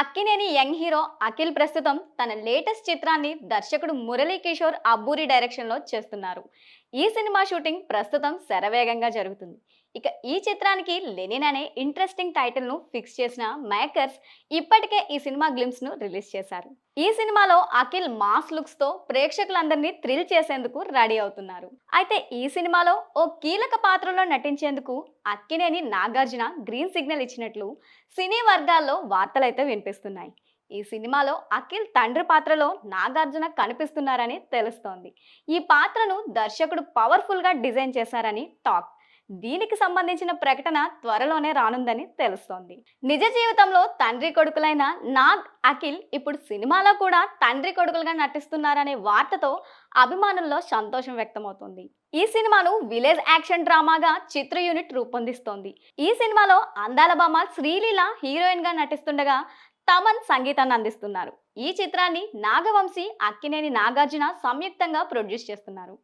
Akkineni young hero Akhil ప్రస్తుతం తన latest చిత్రాన్ని దర్శకుడు మురళీ కిషోర్ అబ్బూరి డైరెక్షన్లో చేస్తున్నారు. ఈ సినిమా షూటింగ్ ప్రస్తుతం శరవేగంగా జరుగుతుంది. ఇక ఈ చిత్రానికి లెనిన్ అనే ఇంట్రెస్టింగ్ టైటిల్ను ఫిక్స్ చేసిన మేకర్స్ ఇప్పటికే ఈ సినిమా గ్లిమ్స్ను రిలీజ్ చేశారు. ఈ సినిమాలో అఖిల్ మాస్ లుక్స్తో ప్రేక్షకులందరినీ థ్రిల్ చేసేందుకు రెడీ అవుతున్నారు. అయితే ఈ సినిమాలో ఓ కీలక పాత్రలో నటించేందుకు అక్కినేని నాగార్జున గ్రీన్ సిగ్నల్ ఇచ్చినట్లు సినీ వర్గాల్లో వార్తలైతే వినిపిస్తున్నాయి. ఈ సినిమాలో అఖిల్ తండ్రి పాత్రలో నాగార్జున కనిపిస్తున్నారని తెలుస్తోంది. ఈ పాత్రను దర్శకుడు పవర్ఫుల్గా డిజైన్ చేశారని టాక్. దీనికి సంబంధించిన ప్రకటన త్వరలోనే రానుందని తెలుస్తోంది. నిజ జీవితంలో తండ్రి కొడుకులైన నాగ్ అఖిల్ ఇప్పుడు సినిమాలో కూడా తండ్రి కొడుకులుగా నటిస్తున్నారనే వార్తతో అభిమానుల్లో సంతోషం వ్యక్తమవుతోంది. ఈ సినిమాను విలేజ్ యాక్షన్ డ్రామాగా చిత్ర యూనిట్ రూపొందిస్తోంది. ఈ సినిమాలో అందాల బామ శ్రీలీల హీరోయిన్గా నటిస్తుండగా తమన్ సంగీతాన్ని అందిస్తున్నారు. ఈ చిత్రాన్ని నాగవంశీ అక్కినేని నాగార్జున సంయుక్తంగా ప్రొడ్యూస్ చేస్తున్నారు.